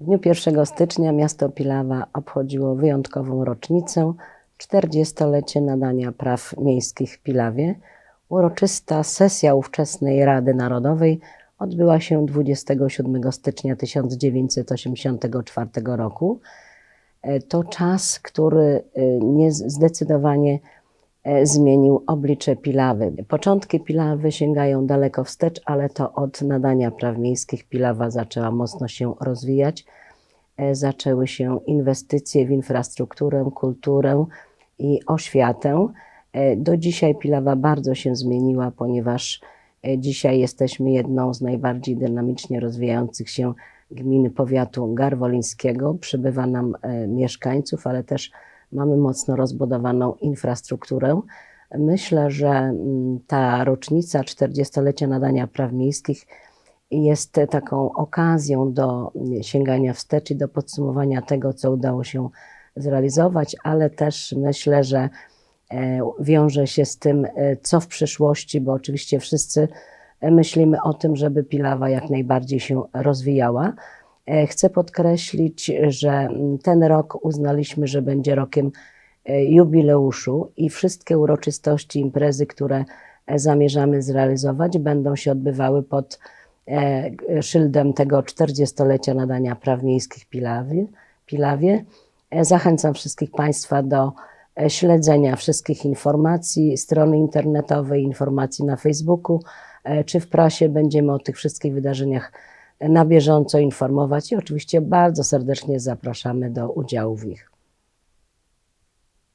W dniu 1 stycznia miasto Pilawa obchodziło wyjątkową rocznicę 40-lecie nadania praw miejskich w Pilawie. Uroczysta sesja ówczesnej Rady Narodowej odbyła się 27 stycznia 1984 roku. E, To czas, który e, nie zdecydowanie zmienił oblicze Pilawy. Początki Pilawy sięgają daleko wstecz, ale to od nadania praw miejskich Pilawa zaczęła mocno się rozwijać. E, Zaczęły się inwestycje w infrastrukturę, kulturę i oświatę. E, Do dzisiaj Pilawa bardzo się zmieniła, ponieważ e, dzisiaj jesteśmy jedną z najbardziej dynamicznie rozwijających się gmin powiatu garwolińskiego. Przybywa nam e, mieszkańców, ale też mamy mocno rozbudowaną infrastrukturę. Myślę, że mm, ta rocznica 40-lecia nadania praw miejskich jest taką okazją do sięgania wstecz i do podsumowania tego, co udało się zrealizować, ale też myślę, że e, wiąże się z tym, e, co w przyszłości, bo oczywiście wszyscy e, myślimy o tym, żeby Pilawa jak najbardziej się rozwijała. E, Chcę podkreślić, że mm, ten rok uznaliśmy, że będzie rokiem e, jubileuszu i wszystkie uroczystości, imprezy, które e, zamierzamy zrealizować, będą się odbywały pod szyldem tego 40-lecia nadania praw miejskich Pilawie. Pilawie. Zachęcam wszystkich Państwa do śledzenia wszystkich informacji, strony internetowej, informacji na Facebooku czy w prasie. Będziemy o tych wszystkich wydarzeniach na bieżąco informować i oczywiście bardzo serdecznie zapraszamy do udziału w nich.